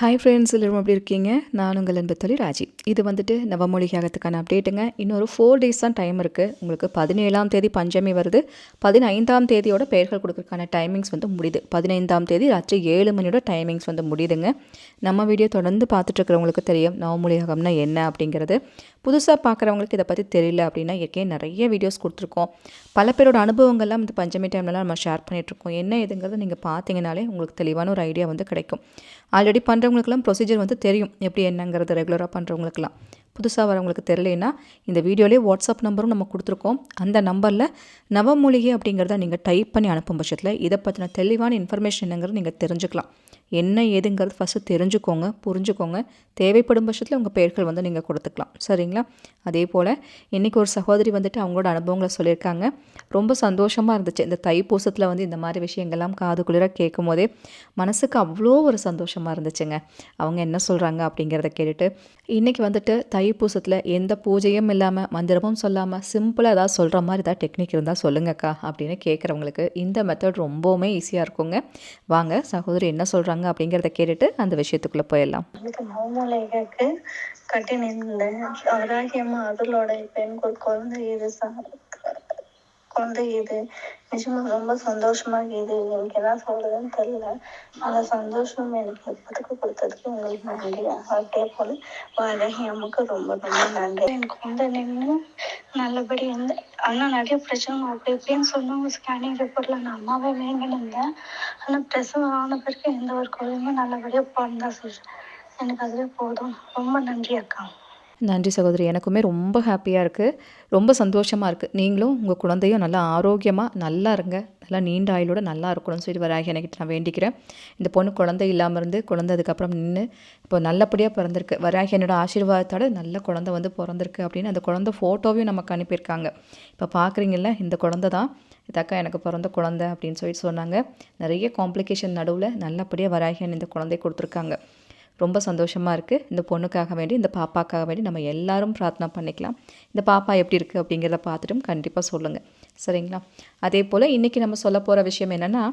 Hi friends எல்லோரும் எப்படி இருக்கீங்க? நான் உங்கள் அன்பு தொழில் ராஜி. இது வந்துட்டு நவமொழிகாகத்துக்கான அப்டேட்டுங்க இன்னொரு ஃபோர் டேஸ் தான் டைம் இருக்குது உங்களுக்கு பதினேழாம் தேதி பஞ்சமி வருது. பதினைந்தாம் தேதியோட பெயர்கள் கொடுக்குறதுக்கான டைமிங்ஸ் வந்து முடியுது. பதினைந்தாம் தேதி ராத்திரி ஏழு மணியோட டைமிங்ஸ் வந்து முடியுதுங்க. நம்ம வீடியோ தொடர்ந்து பார்த்துட்ருக்கிறவங்களுக்கு தெரியும் நவமொழிகாகம்னா என்ன அப்படிங்கிறது. புதுசாக பார்க்குறவங்களுக்கு இதை பற்றி தெரியல அப்படின்னா ஏற்கனவே நிறைய வீடியோஸ் கொடுத்துருக்கோம். பல பேரோட அனுபவங்கள்லாம் இந்த பஞ்சமி டைம்லலாம் நம்ம ஷேர் பண்ணிகிட்ருக்கோம் என்ன இதுங்கிறத நீங்கள் பார்த்தீங்கனாலே உங்களுக்கு தெளிவான ஒரு ஐடியா வந்து கிடைக்கும். ஆல்ரெடி பண்ணுறவங்களுக்குலாம் ப்ரொசீஜர் வந்து தெரியும். எப்படி என்னங்கிறது ரெகுலராக பண்ணுறவங்களுக்குலாம் புதுசாக வரவங்களுக்கு தெரியலனா இந்த வீடியோலேயே வாட்ஸ்அப் நம்பரும் நம்ம கொடுத்துருக்கோம். அந்த நம்பரில் நவமூலிகை அப்படிங்கிறத நீங்கள் டைப் பண்ணி அனுப்பும் பட்சத்தில் இதை பற்றின தெளிவான இன்ஃபர்மேஷன் என்னங்கிறது நீங்கள் தெரிஞ்சுக்கலாம். என்ன ஏதுங்கிறது ஃபஸ்ட்டு தெரிஞ்சுக்கோங்க புரிஞ்சுக்கோங்க. தேவைப்படும் பட்சத்தில் உங்கள் பெயர்கள் வந்து நீங்கள் கொடுத்துக்கலாம். சரிங்களா? அதே போல் இன்றைக்கி ஒரு சகோதரி வந்துட்டு அவங்களோட அனுபவங்களை சொல்லியிருக்காங்க. ரொம்ப சந்தோஷமாக இருந்துச்சு. இந்த தைப்பூசத்தில் வந்து இந்த மாதிரி விஷயங்கள்லாம் காது குளிராக கேட்கும் போதே மனசுக்கு அவ்வளோ ஒரு சந்தோஷமாக இருந்துச்சுங்க. அவங்க என்ன சொல்கிறாங்க அப்படிங்கிறத கேட்டுட்டு இன்றைக்கி வந்துட்டு தைப்பூசத்தில் எந்த பூஜையும் இல்லாமல் மந்திரமும் சொல்லாமல் சிம்பிளாக ஏதாவது சொல்கிற மாதிரி ஏதாவது டெக்னிக் இருந்தால் சொல்லுங்கக்கா அப்படின்னு கேட்குறவங்களுக்கு இந்த மெத்தட் ரொம்பவுமே ஈஸியாக இருக்குங்க. வாங்க சகோதரி என்ன சொல்கிறாங்க சொல்கிறாங்க அப்படிங்கிறத கேட்டுட்டு அந்த விஷயத்துக்குள்ளே போயிடலாம். மாமூலைக்கு கட்டி நின்றேன் அதலோட பெண் குழந்தை இது குழந்தை இது நிஜமா ரொம்ப சந்தோஷமா இது எனக்கு என்ன சொல்றதுன்னு தெரியல. அந்த சந்தோஷம் எனக்கு எப்போதுக்கு கொடுத்ததுக்கு உங்களுக்கு நன்றி. அதே போல வாரகி அம்மாக்கு ரொம்ப ரொம்ப நன்றி. எனக்கு வந்து நின்று நல்லபடி வந்து ஆனால் நிறைய பிரச்சனை அப்படி இப்படின்னு சொன்னவங்க ஸ்கேனிங் ரிப்போர்ட்ல நான் அம்மாவே வேங்கினிருந்தேன் ஆனால் பிரசவம் ஆன பிறகு எந்த ஒரு குழந்தையுமே நல்லபடியாக பிறந்தா சார் எனக்கு அதுவே போதும். ரொம்ப நன்றி அக்கா. நன்றி சகோதரி. எனக்குமே ரொம்ப ஹாப்பியாக இருக்குது ரொம்ப சந்தோஷமாக இருக்குது நீங்களும் உங்கள் குழந்தையும் நல்லா ஆரோக்கியமாக நல்லா இருங்க. நல்லா நீண்ட ஆயுளோட நல்லா இருக்கணும்னு சொல்லி வராகி எனக்கிட்ட நான் வேண்டிக்கிறேன். இந்த பொண்ணு குழந்தை இல்லாமல் இருந்து குழந்தை அதுக்கப்புறம் நின்று இப்போ நல்லபடியாக பிறந்திருக்கு. வராகி என்னோட ஆசீர்வாதத்தோட நல்ல குழந்தை வந்து பிறந்திருக்கு அப்படின்னு அந்த குழந்தை ஃபோட்டோவையும் நமக்கு அனுப்பியிருக்காங்க. இப்போ பார்க்குறீங்கள இந்த குழந்தை தான். இதாக்கா எனக்கு பிறந்த குழந்தை அப்படின்னு சொல்லிட்டு சொன்னாங்க. நிறைய காம்ப்ளிகேஷன் நடுவில் நல்லபடியாக வராகியன் இந்த குழந்தை கொடுத்துருக்காங்க. ரொம்ப சந்தோஷமாக இருக்குது இந்த பொண்ணுக்காக வேண்டி இந்த பாப்பாக்காக வேண்டி நம்ம எல்லாரும் பிரார்த்தனை பண்ணிக்கலாம். இந்த பாப்பா எப்படி இருக்குது அப்படிங்கிறத பார்த்துட்டும் கண்டிப்பாக சொல்லுங்கள் சரிங்களா? அதே போல் இன்றைக்கி நம்ம சொல்ல போகிற விஷயம் என்னென்னா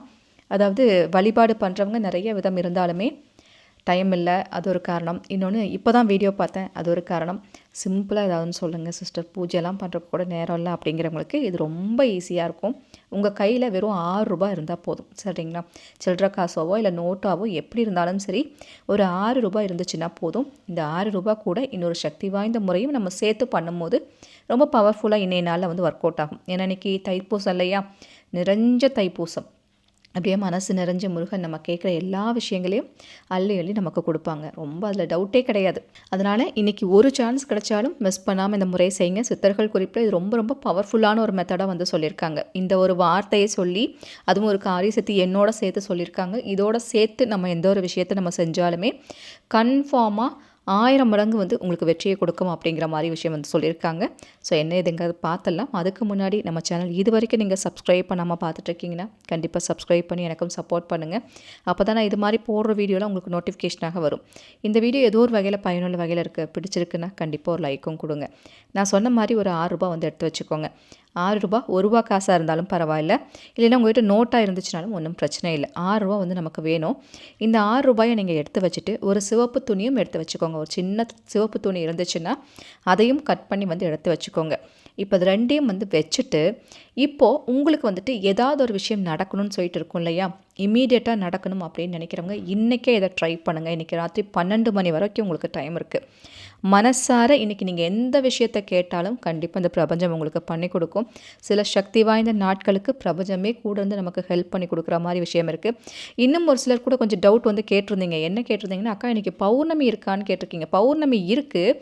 அதாவது வழிபாடு பண்ணுறவங்க நிறைய விதம் இருந்தாலுமே டைம் இல்லை அது ஒரு காரணம். இன்னொன்று இப்போ தான் வீடியோ பார்த்தேன் அது ஒரு காரணம். சிம்பிளாக ஏதாவதுன்னு சொல்லுங்கள் சிஸ்டர் பூஜைலாம் பண்ணுறக்கு கூட நேரம் இல்லை அப்படிங்கிறவங்களுக்கு இது ரொம்ப ஈஸியாக இருக்கும். உங்கள் கையில் வெறும் ஆறு ரூபாய் இருந்தால் போதும். சரிங்களா? சில்லற காசோவோ இல்லை நோட்டாவோ எப்படி இருந்தாலும் சரி ஒரு ஆறு ரூபாய் இருந்துச்சுன்னா போதும். இந்த ஆறு ரூபாய் கூட இன்னொரு சக்தி வாய்ந்த முறையும் நம்ம சேர்த்து பண்ணும்போது ரொம்ப பவர்ஃபுல்லாக இன்னைய நாளில் வந்து ஒர்க் அவுட் ஆகும். ஏன்னா இன்றைக்கி தைப்பூசம் இல்லையா? நிறைஞ்ச தைப்பூசம். அப்படியே மனசு நிறைஞ்ச முருகன் நம்ம கேட்குற எல்லா விஷயங்களையும் அள்ளி அள்ளி நமக்கு கொடுப்பாங்க. ரொம்ப அதில் டவுட்டே கிடையாது. அதனால் இன்றைக்கி ஒரு சான்ஸ் கிடைச்சாலும் மிஸ் பண்ணாமல் இந்த முறையை செய்யுங்க. சித்தர்கள் குறிப்பில் இது ரொம்ப ரொம்ப பவர்ஃபுல்லான ஒரு மெத்தடாக வந்து சொல்லியிருக்காங்க. இந்த ஒரு வார்த்தையை சொல்லி அதுவும் ஒரு காரிய சேர்த்து என்னோட சேர்த்து சொல்லியிருக்காங்க. இதோட சேர்த்து நம்ம எந்த ஒரு விஷயத்தை நம்ம செஞ்சாலுமே கன்ஃபார்மாக ஆயிரம் மடங்கு வந்து உங்களுக்கு வெற்றியை கொடுக்கும் அப்படிங்கிற மாதிரி விஷயம் வந்து சொல்லியிருக்காங்க. ஸோ என்ன இதுங்கிறது பார்த்தலாம் அதுக்கு முன்னாடி நம்ம சேனல் இது வரைக்கும் நீங்கள் சப்ஸ்கிரைப் பண்ணாமல் பார்த்துட்ருக்கீங்கன்னா கண்டிப்பாக சப்ஸ்கிரைப் பண்ணி எனக்கும் சப்போர்ட் பண்ணுங்கள் அப்போ தான் நான் இது மாதிரி போடுற வீடியோலாம் உங்களுக்கு நோட்டிஃபிகேஷனாக வரும். இந்த வீடியோ ஏதோ ஒரு வகையில் பயனுள்ள வகையில் இருக்குது பிடிச்சிருக்குன்னா கண்டிப்பாக ஒரு லைக்கும் கொடுங்க. நான் சொன்ன மாதிரி ஒரு ஆறு ரூபா வந்து எடுத்து வச்சுக்கோங்க. ஆறு ரூபா ஒரு ரூபா காசாக இருந்தாலும் பரவாயில்ல. இல்லைன்னா உங்கள்கிட்ட நோட்டாக இருந்துச்சுனாலும் ஒன்றும் பிரச்சனை இல்லை. ஆறு ரூபா வந்து நமக்கு வேணும். இந்த ஆறு ரூபாயை நீங்கள் எடுத்து வச்சுட்டு ஒரு சிவப்பு துணியும் எடுத்து வச்சுக்கோங்க. ஒரு சின்ன சிவப்பு துணி இருந்துச்சுன்னா அதையும் கட் பண்ணி வந்து எடுத்து வச்சுக்கோங்க. இப்போ அது ரெண்டையும் வந்து வச்சுட்டு இப்போது உங்களுக்கு வந்துட்டு ஏதாவது ஒரு விஷயம் நடக்கணும்னு சொல்லிட்டு இருக்கும் இல்லையா? இமீடியட்டாக நடக்கணும் அப்படின்னு நினைக்கிறவங்க இன்றைக்கே இதை ட்ரை பண்ணுங்கள் இன்றைக்கி ராத்திரி பன்னெண்டு மணி வரைக்கும் உங்களுக்கு டைம் இருக்குது மனசார இன்றைக்கி நீங்கள் எந்த விஷயத்தை கேட்டாலும் கண்டிப்பாக இந்த பிரபஞ்சம் உங்களுக்கு பண்ணி கொடுக்கும். சில சக்தி வாய்ந்த நாட்களுக்கு பிரபஞ்சமே கூட இருந்து நமக்கு ஹெல்ப் பண்ணி கொடுக்குற மாதிரி விஷயம் இருக்குது இன்னும் ஒரு சிலர் கூட கொஞ்சம் டவுட் வந்து கேட்டிருந்தீங்க. என்ன கேட்டிருந்தீங்கன்னா அக்கா இன்றைக்கி பௌர்ணமி இருக்கான்னு கேட்டிருக்கீங்க. பௌர்ணமி இருக்குது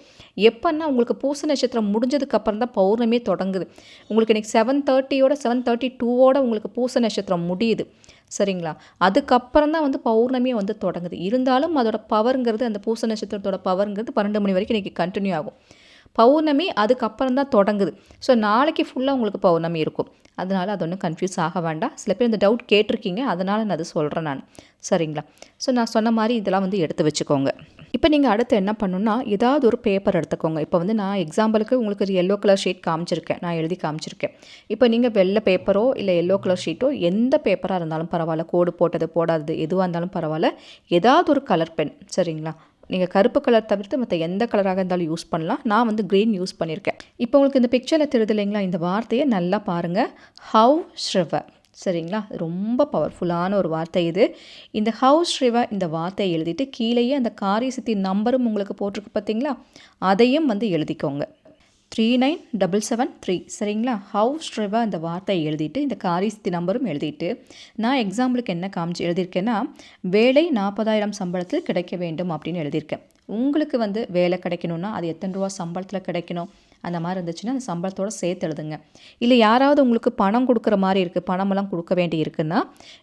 எப்போன்னா உங்களுக்கு பூச நட்சத்திரம் முடிஞ்சதுக்கப்புறம் தான் பௌர்ணமி தொடங்குது. உங்களுக்கு இன்றைக்கி செவன் தேர்ட்டியோட செவன் தேர்ட்டி டூவோட உங்களுக்கு பூச நட்சத்திரம் முடியுது. சரிங்களா? அதுக்கப்புறம் தான் வந்து பௌர்ணமியை வந்து தொடங்குது. இருந்தாலும் அதோட பவருங்கிறது அந்த பூச நட்சத்திரத்தோட பவருங்கிறது பன்னெண்டு மணி வரைக்கும் இன்றைக்கி கண்டினியூ ஆகும். பௌர்ணமி அதுக்கப்புறம் தான் தொடங்குது. ஸோ நாளைக்கு ஃபுல்லாக உங்களுக்கு பௌர்ணமி இருக்கும். அதனால் அது ஒன்றும் கன்ஃபியூஸ் ஆக வேண்டாம். சில பேர் இந்த டவுட் கேட்டிருக்கீங்க. அதனால் நான் அது சொல்கிறேன் நான். சரிங்களா? ஸோ நான் சொன்ன மாதிரி இதெல்லாம் வந்து எடுத்து வச்சுக்கோங்க. இப்போ நீங்கள் அடுத்து என்ன பண்ணணும்னா ஏதாவது ஒரு பேப்பர் எடுத்துக்கோங்க. இப்போ வந்து நான் எக்ஸாம்பிளுக்கு உங்களுக்கு ஒரு எல்லோ கலர் ஷீட் காமிச்சிருக்கேன். நான் எழுதி காமிச்சிருக்கேன். இப்போ நீங்கள் வெள்ளை பேப்பரோ இல்லை எல்லோ கலர் ஷீட்டோ எந்த பேப்பராக இருந்தாலும் பரவாயில்ல. கோடு போட்டது போடாதது எதுவாக இருந்தாலும் பரவாயில்ல. ஏதாவது ஒரு கலர் பென் சரிங்களா? நீங்கள் கருப்பு கலர் தவிர்த்து மற்ற எந்த கலராக இருந்தாலும் யூஸ் பண்ணலாம். நான் வந்து க்ரீன் யூஸ் பண்ணியிருக்கேன் இப்போ உங்களுக்கு இந்த பிக்சரில் தெரியுது இல்லைங்களா? இந்த வார்த்தையை நல்லா பாருங்கள் ஹவு ஸ்ரிவ சரிங்களா? ரொம்ப பவர்ஃபுல்லான ஒரு வார்த்தை இது. இந்த ஹவுஸ் ஸ்ரிவ இந்த வார்த்தையை எழுதிட்டு கீழேயே அந்த காரிய சித்தி நம்பரும் உங்களுக்கு போட்டிருக்கு பார்த்தீங்களா அதையும் வந்து எழுதிக்கோங்க. Three nine double seven three சரிங்களா? ஹவுஸ் ட்ரைவா இந்த வார்த்தையை எழுதிட்டு இந்த காரிஸ்தி நம்பரும் எழுதிட்டு நான் எக்ஸாம்பிளுக்கு என்ன காமிச்சு எழுதியிருக்கேன்னா வேலை நாற்பதாயிரம் சம்பளத்தில் கிடைக்க வேண்டும் அப்படின்னு எழுதியிருக்கேன். உங்களுக்கு வந்து வேலை கிடைக்கணும்னா அது எத்தனை ரூபா சம்பளத்தில் கிடைக்கணும்? அந்த மாதிரி இருந்துச்சுன்னா அந்த சம்பளத்தோடு சேர்த்து எழுதுங்க. இல்லை யாராவது உங்களுக்கு பணம் கொடுக்குற மாதிரி இருக்குது பணமெல்லாம் கொடுக்க வேண்டி இருக்குன்னா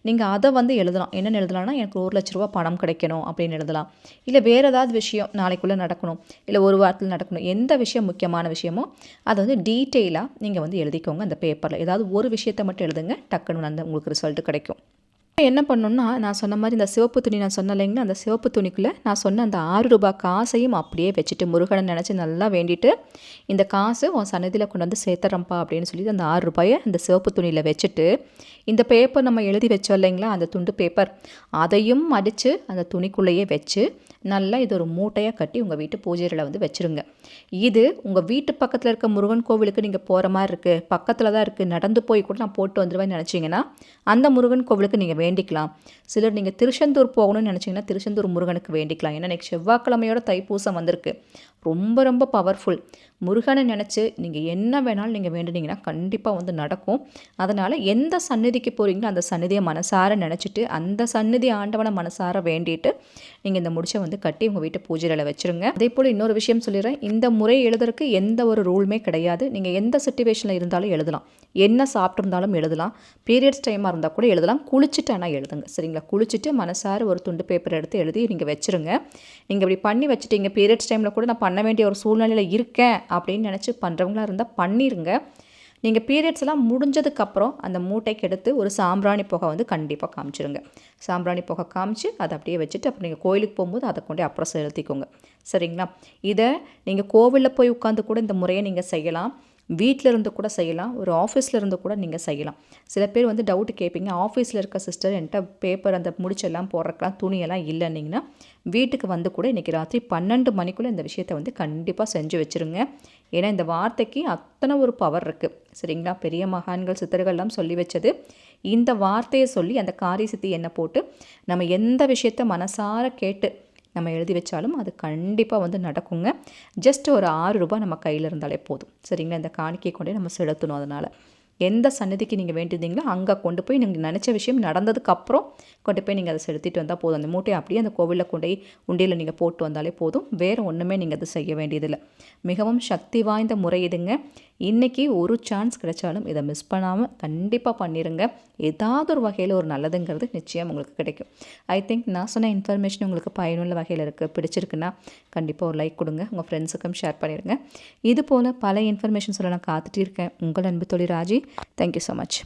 நீங்கள் அதை வந்து எழுதலாம். என்னென்னு எழுதலாம்னா எனக்கு ஒரு லட்ச ரூபா பணம் கிடைக்கணும் அப்படின்னு எழுதலாம். இல்லை வேறு ஏதாவது விஷயம் நாளைக்குள்ளே நடக்கணும். இல்லை ஒரு வாரத்தில் நடக்கணும். எந்த விஷயம் முக்கியமான விஷயமோ அதை வந்து டீட்டெயிலாக நீங்கள் வந்து எழுதிக்கோங்க அந்த பேப்பரில் ஏதாவது ஒரு விஷயத்தை மட்டும் எழுதுங்க டக்குன்னு அந்த உங்களுக்கு ரிசல்ட் கிடைக்கும். என்ன பண்ணணும்னா நான் சொன்ன மாதிரி இந்த சிவப்பு துணி நான் சொன்னேல்லைங்களா அந்த சிவப்பு துணிக்குள்ளே நான் சொன்ன அந்த ஆறு ரூபாய் காசையும் அப்படியே வச்சுட்டு முருகனை நினச்சி நல்லா வேண்டிட்டு இந்த காசு உன் சன்னதியில் கொண்டு வந்து சேர்த்துறப்பா அப்படின்னு சொல்லி அந்த ஆறு ரூபாயை அந்த சிவப்பு துணியில் வச்சுட்டு இந்த பேப்பர் நம்ம எழுதி வச்சோம் இல்லைங்களா? அந்த துண்டு பேப்பர் அதையும் அடித்து அந்த துணிக்குள்ளேயே வச்சு நல்லா இது ஒரு மூட்டையாக கட்டி உங்கள் வீட்டு பூஜையில் வந்து வச்சுருங்க. இது உங்கள் வீட்டு பக்கத்தில் இருக்க முருகன் கோவிலுக்கு நீங்கள் போகிற மாதிரி இருக்குது பக்கத்தில் தான் இருக்குது நடந்து போய் கூட நான் போட்டு வந்துடுவேன்னு நினச்சிங்கன்னா அந்த முருகன் கோவிலுக்கு நீங்கள் வேண்டிக்கலாம். சிலர் நீங்கள் திருச்செந்தூர் போகணும்னு நினச்சிங்கன்னா திருச்செந்தூர் முருகனுக்கு வேண்டிக்கலாம். ஏன்னா நெக்ஸ்ட் செவ்வாய்க்கிழமையோட தைப்பூசம் வந்திருக்கு. ரொம்ப ரொம்ப பவர்ஃபுல் முருகனை நினச்சி நீங்கள் என்ன வேணாலும் நீங்கள் வேண்டுனீங்கன்னா கண்டிப்பாக வந்து நடக்கும். அதனால் எந்த சந்நிதிக்கு போகிறீங்களோ அந்த சந்நிதியை மனசார நினச்சிட்டு அந்த சந்நிதி ஆண்டவனை மனசார வேண்டிட்டு நீங்கள் இந்த முடிச்சை வந்து கட்டி உங்கள் வீட்டு பூஜையில் வச்சுருங்க. அதே போல் இன்னொரு விஷயம் சொல்லிடுறேன். இந்த முறை எழுதுறதுக்கு எந்த ஒரு ரூலுமே கிடையாது. நீங்கள் எந்த சுச்சுவேஷனில் இருந்தாலும் எழுதலாம். என்ன சாப்பிட்ருந்தாலும் எழுதலாம். பீரியட்ஸ் டைமாக இருந்தால் கூட எழுதலாம். குளிச்சுட்டு ஆனால் எழுதுங்க. சரிங்களா? குளிச்சுட்டு மனசார ஒரு துண்டு பேப்பர் எடுத்து எழுதி நீங்கள் வச்சுருங்க. நீங்கள் இப்படி பண்ணி வச்சுட்டீங்க. பீரியட்ஸ் டைமில் கூட நான் பண்ண வேண்டிய ஒரு சூழ்நிலையில் இருக்கேன் அப்படின்னு நினச்சி பண்ணுறவங்களா இருந்தால் பண்ணிடுங்க நீங்கள் பீரியட்ஸ் எல்லாம் முடிஞ்சதுக்கப்புறம் அந்த மூட்டைக்கு எடுத்து ஒரு சாம்பிராணி புகை வந்து கண்டிப்பாக காமிச்சிருங்க. சாம்பிராணி புகை காமிச்சு அதை அப்படியே வச்சுட்டு அப்புறம் நீங்கள் கோயிலுக்கு போகும்போது அதை கொண்டு அப்புறம் செலுத்திக்கோங்க. சரிங்களா? இதை நீங்கள் கோவிலில் போய் உட்காந்து கூட இந்த முறையை நீங்கள் செய்யலாம். வீட்டில் இருந்து கூட செய்யலாம் ஒரு ஆஃபீஸில் இருந்து கூட நீங்கள் செய்யலாம். சில பேர் வந்து டவுட்டு கேட்பீங்க ஆஃபீஸில் இருக்க சிஸ்டர் என்கிட்ட பேப்பர் அந்த முடிச்செல்லாம் போடுறக்கெல்லாம் துணியெல்லாம் இல்லைன்னிங்கன்னா வீட்டுக்கு வந்து கூட இன்றைக்கி ராத்திரி பன்னெண்டு மணிக்குள்ளே இந்த விஷயத்தை வந்து கண்டிப்பாக செஞ்சு வச்சுருங்க. ஏன்னா இந்த வார்த்தைக்கு அத்தனை ஒரு பவர் இருக்குது சரிங்களா? பெரிய மகான்கள் சித்தர்கள்லாம் சொல்லி வச்சது. இந்த வார்த்தையை சொல்லி அந்த காரிய சித்தி என்ன போட்டு நம்ம எந்த விஷயத்த மனசார கேட்டு நம்ம எழுதி வச்சாலும் அது கண்டிப்பாக வந்து நடக்குங்க. ஜஸ்ட் ஒரு ஆறு ரூபாய் நம்ம கையில் இருந்தாலே போதும். சரிங்களா? இந்த காணிக்கையை கொண்டே நம்ம செலுத்தணும் அதனால். எந்த சன்னதிக்கு நீங்கள் வேண்டியிருந்தீங்களோ அங்கே கொண்டு போய் நீங்கள் நினச்ச விஷயம் நடந்ததுக்கப்புறம் கொண்டு போய் நீங்கள் அதை செலுத்திட்டு வந்தால் போதும். அந்த மூட்டையை அப்படியே அந்த கோவிலில் கொண்டு போய் உண்டியில் நீங்கள் போட்டு வந்தாலே போதும். வேறு ஒன்றுமே நீங்கள் அதை செய்ய வேண்டியதில்லை. மிகவும் சக்தி வாய்ந்த முறை இதுங்க. இன்றைக்கி ஒரு சான்ஸ் கிடைச்சாலும் இதை மிஸ் பண்ணாமல் கண்டிப்பாக பண்ணிடுங்க ஏதாவது ஒரு வகையில் ஒரு நல்லதுங்கிறது நிச்சயம் உங்களுக்கு கிடைக்கும். ஐ திங்க் நான் சொன்ன இன்ஃபர்மேஷன் உங்களுக்கு பயனுள்ள வகையில் இருக்குது பிடிச்சிருக்குன்னா கண்டிப்பாக ஒரு லைக் கொடுங்க. உங்கள் ஃப்ரெண்ட்ஸுக்கும் ஷேர் பண்ணிடுங்க இது போல் பல இன்ஃபர்மேஷன் சொல்ல நான் காத்துட்டு இருக்கேன். உங்கள் அன்பு தொழில் ராஜி. Thank you so much